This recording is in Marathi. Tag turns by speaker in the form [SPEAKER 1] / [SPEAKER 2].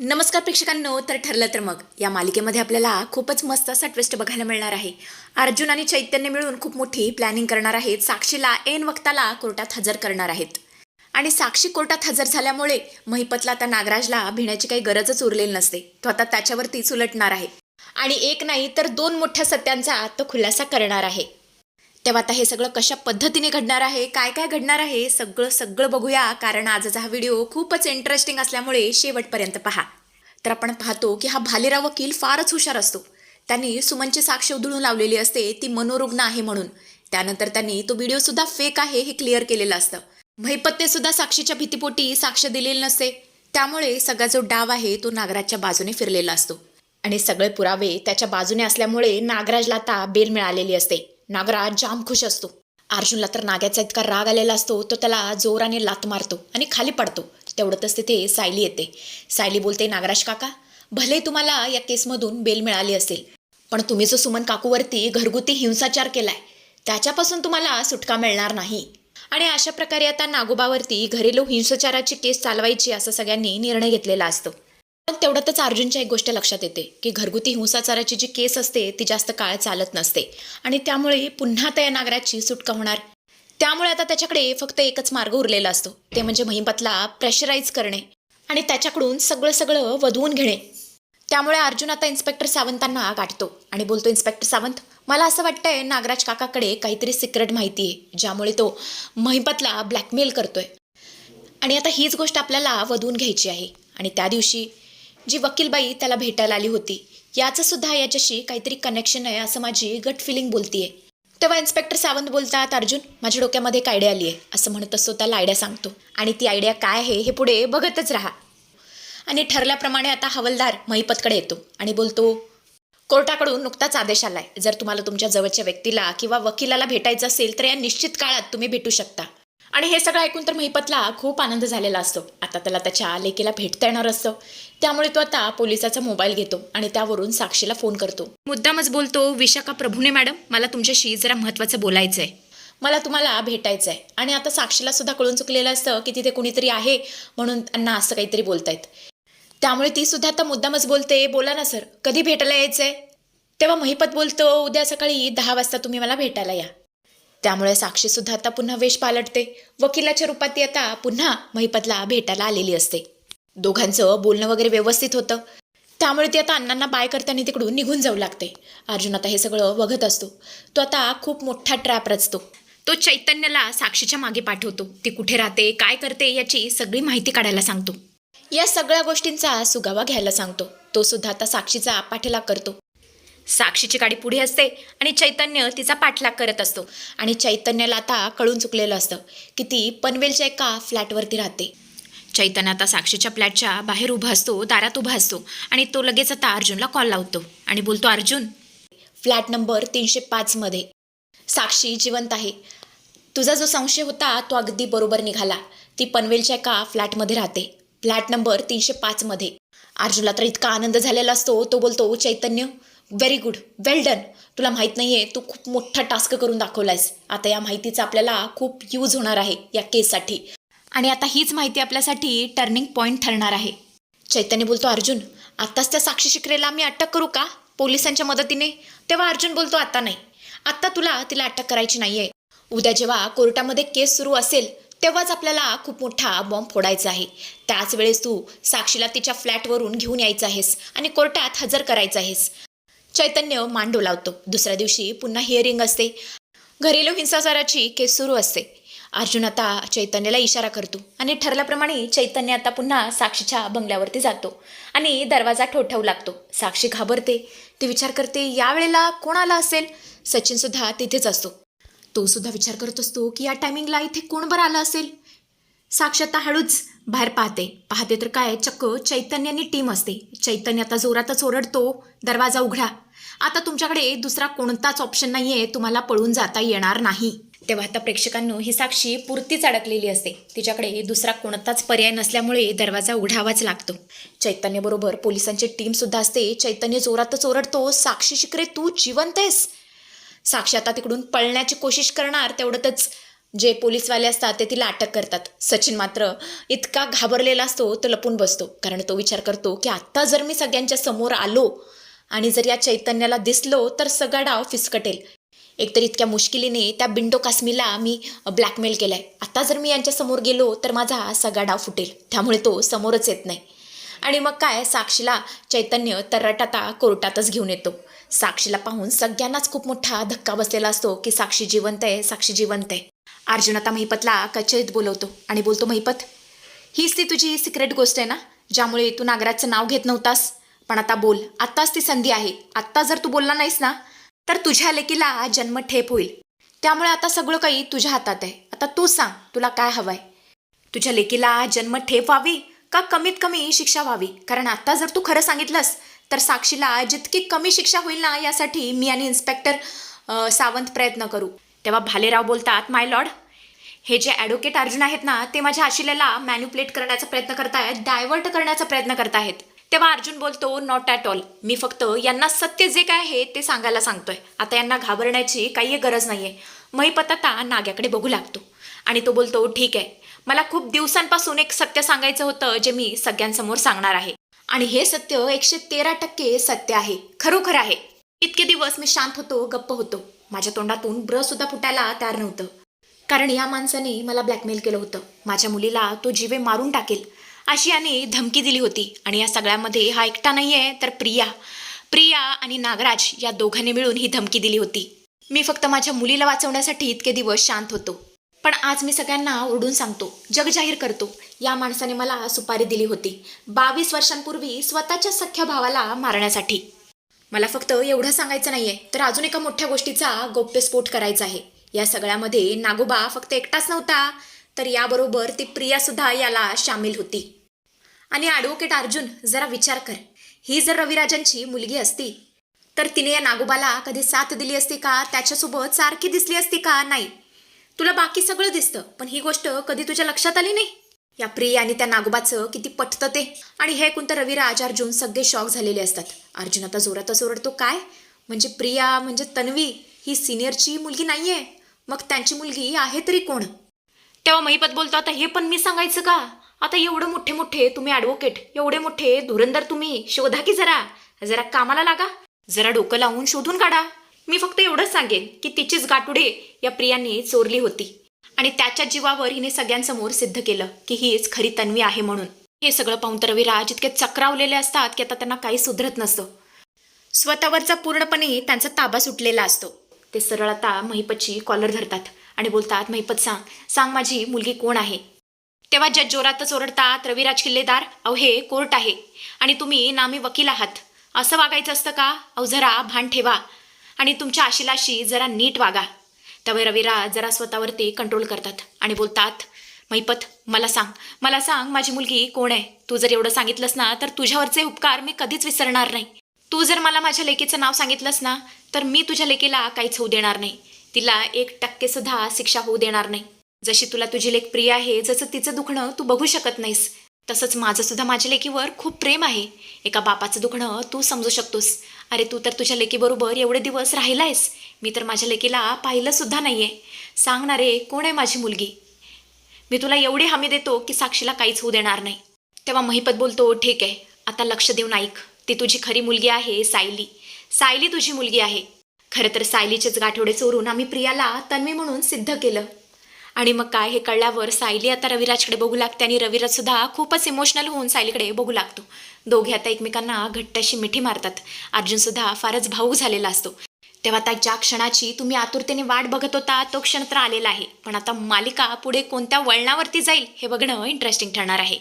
[SPEAKER 1] नमस्कार प्रेक्षकांनो तर ठरलं तर मग. या मालिकेमध्ये आपल्याला खूपच मस्त असा ट्विस्ट बघायला मिळणार आहे. अर्जुन आणि चैतन्य मिळून खूप मोठी प्लॅनिंग करणार आहेत. साक्षीला ऐन वक्ताला कोर्टात हजर करणार आहेत. आणि साक्षी कोर्टात हजर झाल्यामुळे महिपतला आता नागराजला भिण्याची काही गरजच उरलेली नसते. तो आता त्याच्यावरतीच उलटणार आहे. आणि एक नाही तर दोन मोठ्या सत्यांचा तो खुलासा करणार आहे. तेव्हा आता हे सगळं कशा पद्धतीने घडणार आहे काय काय घडणार आहे सगळं सगळं बघूया. कारण आजचा हा व्हिडिओ खूपच इंटरेस्टिंग असल्यामुळे शेवटपर्यंत पहा. तर आपण पाहतो की हा भालेराव वकील फारच हुशार असतो. त्यांनी सुमनची साक्ष उधळून लावलेली असते ती मनोरुग्ण आहे म्हणून. त्यानंतर त्यांनी तो व्हिडिओ सुद्धा फेक आहे हे क्लिअर केलेलं असतं. महिपत्ते सुद्धा साक्षीच्या भीतीपोटी साक्ष दिलेली नसते. त्यामुळे सगळा जो डाव आहे तो नागराजच्या बाजूने फिरलेला असतो. आणि सगळे पुरावे त्याच्या बाजूने असल्यामुळे नागराजला आता बेल मिळालेली असते. नागराज जाम खुश असतो. अर्जुनला तर नाग्याचा इतका राग आलेला असतो तो त्याला जोराने लात मारतो आणि खाली पडतो. तेवढ्यातच तिथे सायली येते. सायली बोलते नागराज काका भले तुम्हाला या केसमधून बेल मिळाली असेल पण तुम्ही जो सुमन काकूवरती घरगुती हिंसाचार केलाय त्याच्यापासून तुम्हाला सुटका मिळणार नाही. आणि अशा प्रकारे आता नागोबावरती घरेलू हिंसाचाराची केस चालवायची असं सगळ्यांनी निर्णय घेतलेला असतो. पण तेवढ्यातच अर्जुनच्या एक गोष्ट लक्षात येते की घरगुती हिंसाचाराची जी केस असते ती जास्त काळ चालत नसते. आणि त्यामुळे पुन्हा त्या नागराची सुटका होणार? त्यामुळे आता त्याच्याकडे फक्त एकच मार्ग उरलेला असतो ते म्हणजे महिपतला प्रेशराईज करणे आणि त्याच्याकडून सगळं सगळं वधवून घेणे. त्यामुळे अर्जुन आता इन्स्पेक्टर सावंतांना गाठतो आणि बोलतो इन्स्पेक्टर सावंत मला असं वाटतंय नागराज काकाकडे काहीतरी सिक्रेट माहिती आहे ज्यामुळे तो महिपतला ब्लॅकमेल करतोय. आणि आता हीच गोष्ट आपल्याला वधवून घ्यायची आहे. आणि त्या दिवशी जी वकीलबाई त्याला भेटायला आली होती. याचं सुद्धा याच्याशी काहीतरी कनेक्शन आहे असं माझी गट फिलिंग बोलतीये. तेव्हा इन्स्पेक्टर सावंत बोलतात अर्जुन माझ्या डोक्यामध्ये एक आयडिया आली आहे असं म्हणत असतो त्याला आयडिया सांगतो आणि ती आयडिया काय आहे हे पुढे बघतच राहा. आणि ठरल्याप्रमाणे आता हवलदार महिपतकडे येतो आणि बोलतो कोर्टाकडून नुकताच आदेश आलाय. जर तुम्हाला तुमच्या जवळच्या व्यक्तीला किंवा वकिलाला भेटायचं असेल तर या निश्चित काळात तुम्ही भेटू शकता. आणि हे सगळं ऐकून तर महिपतला खूप आनंद झालेला असतो. आता त्याला त्याच्या लेकीला भेटता येणार असतं. त्यामुळे तो आता पोलिसाचा मोबाईल घेतो आणि त्यावरून साक्षीला फोन करतो. मुद्दामच बोलतो विशाखा प्रभूने मॅडम मला तुमच्याशी जरा महत्त्वाचं बोलायचं आहे मला तुम्हाला भेटायचं आहे आणि आता साक्षीला सुद्धा कळून चुकलेलं असतं की तिथे कुणीतरी आहे म्हणून त्यांना असं काहीतरी बोलतायत. त्यामुळे ती सुद्धा आता मुद्दामच बोलते बोला ना सर कधी भेटायला यायचंय? तेव्हा महिपत बोलतो उद्या सकाळी दहा वाजता तुम्ही मला भेटायला या. त्यामुळे साक्षीसुद्धा आता पुन्हा वेश पालटते. वकिलाच्या रूपात ती आता पुन्हा महिपतला भेटायला आलेली असते. दोघांचं बोलणं वगैरे व्यवस्थित होतं. त्यामुळे ती आता अण्णांना बाय करताना तिकडून निघून जाऊ लागते. अर्जुन आता हे सगळं बघत असतो. तो आता खूप मोठा ट्रॅप रचतो. तो चैतन्यला साक्षीच्या मागे पाठवतो. ती कुठे राहते काय करते याची सगळी माहिती काढायला सांगतो. या सगळ्या गोष्टींचा सुगावा घ्यायला सांगतो. तो सुद्धा आता साक्षीचा पाठलाग करतो. साक्षीची गाडी पुढे असते आणि चैतन्य तिचा पाठलाग करत असतो. आणि चैतन्याला आता कळून चुकलेलं असतं की ती पनवेलच्या एका फ्लॅटवरती राहते. चैतन्य आता साक्षीच्या फ्लॅटच्या बाहेर उभा असतो दारात उभा असतो आणि तो लगेच आता अर्जुनला कॉल लावतो आणि बोलतो अर्जुन फ्लॅट नंबर तीनशे पाचमध्ये साक्षी जिवंत आहे. तुझा जो संशय होता तो अगदी बरोबर निघाला. ती पनवेलच्या एका फ्लॅटमध्ये राहते. फ्लॅट नंबर तीनशे पाचमध्ये अर्जुनला तर इतका आनंद झालेला असतो तो बोलतो Chaitanya very good well done तुला माहीत नाही आहे तू खूप मोठा टास्क करून दाखवलायस. आता या माहितीचा आपल्याला खूप यूज होणार आहे या केससाठी आणि आता हीच माहिती आपल्यासाठी टर्निंग पॉईंट ठरणार आहे. चैतन्य बोलतो अर्जुन आत्ताच त्या साक्षी शिकरेला मी अटक करू का? पोलिसांच्या मदतीने? तेव्हा अर्जुन बोलतो आता नाही. आत्ता तुला तिला अटक करायची नाही आहे उद्या जेव्हा कोर्टामध्ये केस सुरू असेल तेव्हाच आपल्याला खूप मोठा बॉम्ब फोडायचा आहे. त्याच वेळेस तू साक्षीला तिच्या फ्लॅटवरून घेऊन यायचं आहेस आणि कोर्टात हजर करायचं आहेस. चैतन्य मांडो लावतो. दुसऱ्या दिवशी पुन्हा हिअरिंग असते. घरेलू हिंसाचाराची केस सुरू असते. अर्जुन आता चैतन्याला इशारा करतो आणि ठरल्याप्रमाणे चैतन्य आता पुन्हा साक्षीच्या बंगल्यावरती जातो आणि दरवाजा ठोठवू लागतो. साक्षी घाबरते. ती विचार करते यावेळेला कोण आला असेल? सचिन सुद्धा तिथेच असतो. तो सुद्धा विचार करत असतो की या टायमिंगला इथे कोण बरं आलं असेल? साक्षी आता हळूच बाहेर पाहते. पाहते तर काय चक्क चैतन्यानी टीम असते. चैतन्य आता जोरातच ओरडतो दरवाजा उघडा. आता तुमच्याकडे दुसरा कोणताच ऑप्शन नाही आहे तुम्हाला पळून जाता येणार नाही. तेव्हा आता प्रेक्षकांनो ही साक्षी पुरतीच अडकलेली असते. तिच्याकडे दुसरा कोणताच पर्याय नसल्यामुळे दरवाजा उघडावाच लागतो. चैतन्यबरोबर पोलिसांची टीम सुद्धा असते. चैतन्य जोरातच ओरडतो साक्षी शिकरे तू जिवंत आहेस. साक्षी आता तिकडून पळण्याची कोशिश करणार तेवढंच जे पोलीसवाले असतात ते तिला अटक करतात. सचिन मात्र इतका घाबरलेला असतो तो लपून बसतो. कारण तो विचार करतो की आत्ता जर मी सगळ्यांच्या समोर आलो आणि जर या चैतन्याला दिसलो तर सगळा डाव फिसकटेल. एकतर इतक्या मुश्किलीने त्या बिंडो काश्मीला मी ब्लॅकमेल केलाय. आता जर मी यांच्यासमोर गेलो तर माझा सगळा डाव फुटेल. त्यामुळे तो समोरच येत नाही. आणि मग काय? साक्षीला चैतन्य तरट आता कोर्टातच घेऊन येतो. साक्षीला पाहून सगळ्यांनाच खूप मोठा धक्का बसलेला असतो की साक्षी जिवंत आहे साक्षी जिवंत आहे. अर्जुन आता महिपतला कचेरीत बोलवतो आणि बोलतो महिपत हीच ती तुझी सिक्रेट गोष्ट आहे ना? ज्यामुळे तू नागराजचं नाव घेत नव्हतास. पण आता बोल. आत्ताच ती संधी आहे. आत्ता जर तू बोलला नाहीस ना तर तुझ्या लेकीला जन्म ठेप होईल. त्यामुळे आता सगळं काही तुझ्या हातात आहे. आता तू सांग तुला काय हवंय? तुझ्या लेकीला जन्म ठेप व्हावी का कमीत कमी शिक्षा व्हावी? कारण आत्ता जर तू खरं सांगितलंस तर साक्षीला जितकी कमी शिक्षा होईल ना यासाठी मी आणि इन्स्पेक्टर सावंत प्रयत्न करू. तेव्हा भालेराव बोलतात माय लॉर्ड हे जे ॲडव्होकेट अर्जुन आहेत ना ते माझ्या आशिलेला मॅन्युप्लेट करण्याचा प्रयत्न करतायत डायव्हर्ट करण्याचा प्रयत्न करतायत. तेव्हा अर्जुन बोलतो नॉट ॲट ऑल मी फक्त यांना सत्य जे काय आहे ते सांगायला सांगतोय. आता यांना घाबरण्याची काही गरज नाही आहे महिपत नाग्याकडे बघू लागतो. आणि तो बोलतो ठीक आहे. मला खूप दिवसांपासून एक सत्य सांगायचं होतं जे मी सगळ्यांसमोर सांगणार आहे. आणि हे सत्य एकशे तेरा टक्के सत्य आहे. खरोखर आहे. इतके दिवस मी शांत होतो गप्प होतो. माझ्या तोंडातून ब्र सुद्धा फुटायला तयार नव्हतं. कारण या माणसाने मला ब्लॅकमेल केलं होतं. माझ्या मुलीला तो जीवे मारून टाकेल. अशी याने धमकी दिली होती. आणि या सगळ्यामध्ये हा एकटा नाही आहे तर प्रिया. प्रिया आणि नागराज या दोघांनी मिळून ही धमकी दिली होती. मी फक्त माझ्या मुलीला वाचवण्यासाठी इतके दिवस शांत होतो. पण आज मी सगळ्यांना ओरडून सांगतो जग जाहीर करतो. या माणसाने मला सुपारी दिली होती. बावीस वर्षांपूर्वी स्वतःच्या सख्या भावाला मारण्यासाठी. मला फक्त एवढं सांगायचं नाहीये तर अजून एका मोठ्या गोष्टीचा गोप्यस्फोट करायचा आहे. या सगळ्यामध्ये नागोबा फक्त एकटाच नव्हता तर याबरोबर ती प्रिया सुद्धा याला सामील होती. आणि ॲडव्होकेट अर्जुन जरा विचार कर. ही जर रविराजांची मुलगी असती तर तिने या नागोबाला कधी साथ दिली असती का? त्याच्यासोबत सारखी दिसली असती का? नाही. तुला बाकी सगळं दिसतं पण ही गोष्ट कधी तुझ्या लक्षात आली नाही? या प्रिया आणि त्या नागोबाचं किती पटतं ते. आणि हे कोणतं रविराज अर्जुन सगळे शॉक झालेले असतात. अर्जुन आता जोरातच ओरडतो काय? म्हणजे प्रिया म्हणजे तन्वी ही सिनियरची मुलगी नाहीये? मग त्यांची मुलगी आहे तरी कोण? तेव्हा महिपत बोलतो आता हे पण मी सांगायचं का? आता एवढं मोठे मोठे तुम्ही ॲडव्होकेट एवढे मोठे धुरंदर तुम्ही शोधा की जरा. जरा कामाला लागा. जरा डोकं लावून शोधून काढा. मी फक्त एवढंच सांगेन की तिचीच गाठुडे या प्रियांनी चोरली होती. आणि त्याच्या जीवावर हिने सगळ्यांसमोर सिद्ध केलं की हीच खरी तन्वी आहे म्हणून. हे सगळं पाहून तर विराज इतके चक्रावलेले असतात की आता त्यांना काही सुधरत नसतं. स्वतःवरचा पूर्णपणे त्यांचा ताबा सुटलेला असतो. ते सरळ आता महिपतची कॉलर धरतात आणि बोलतात महिपत सांग. सांग माझी मुलगी कोण आहे? तेव्हा जज जोरातच ओरडतात रविराज किल्लेदार अहो हे कोर्ट आहे आणि तुम्ही नामी वकील आहात. असं वागायचं असतं का? अहो जरा भान ठेवा आणि तुमच्या आशिलाशी जरा नीट वागा. तेव्हा रविराज जरा स्वतःवरती कंट्रोल करतात आणि बोलतात महिपत मला सांग. मला सांग माझी मुलगी कोण आहे? तू जर एवढं सांगितलंस ना तर तुझ्यावरचे उपकार मी कधीच विसरणार नाही. तू जर मला माझ्या लेकीचं नाव सांगितलंस ना तर मी तुझ्या लेकीला काहीच होऊ देणार नाही. तिला एक टक्केसुद्धा शिक्षा होऊ देणार नाही. जशी तुला तुझी लेख प्रिय आहे जसं तिचं दुखणं तू बघू शकत नाहीस तसंच माझं सुद्धा माझ्या लेकीवर खूप प्रेम आहे. एका बापाचं दुखणं तू समजू शकतोस. अरे तू तर तुझ्या लेकीबरोबर एवढे दिवस राहिला आहेस मी तर माझ्या लेकीला पाहिलं सुद्धा नाही आहे सांगणारे रे कोण आहे माझी मुलगी? मी तुला एवढी हमी देतो की साक्षीला काहीच होऊ देणार नाही. तेव्हा महिपत बोलतो ठीक आहे आता लक्ष देऊन ऐक. ती तुझी खरी मुलगी आहे सायली. सायली तुझी मुलगी आहे. खरं तर सायलीचेच गाठोडे चोरून आम्ही प्रियाला तन्वी म्हणून सिद्ध केलं. आणि मग काय हे कळल्यावर सायली आता रविराजकडे बघू लागते आणि रविराज सुद्धा खूपच इमोशनल होऊन सायलीकडे बघू लागतो. दोघे आता एकमेकांना घट्ट अशी मिठी मारतात. अर्जुन सुद्धा फारच भाऊक झालेला असतो. तेव्हा आता ज्या क्षणाची तुम्ही आतुरतेने वाट बघत होता तो क्षण तर आलेला आहे. पण आता मालिका पुढे कोणत्या वळणावरती जाईल हे बघणं इंटरेस्टिंग ठरणार आहे.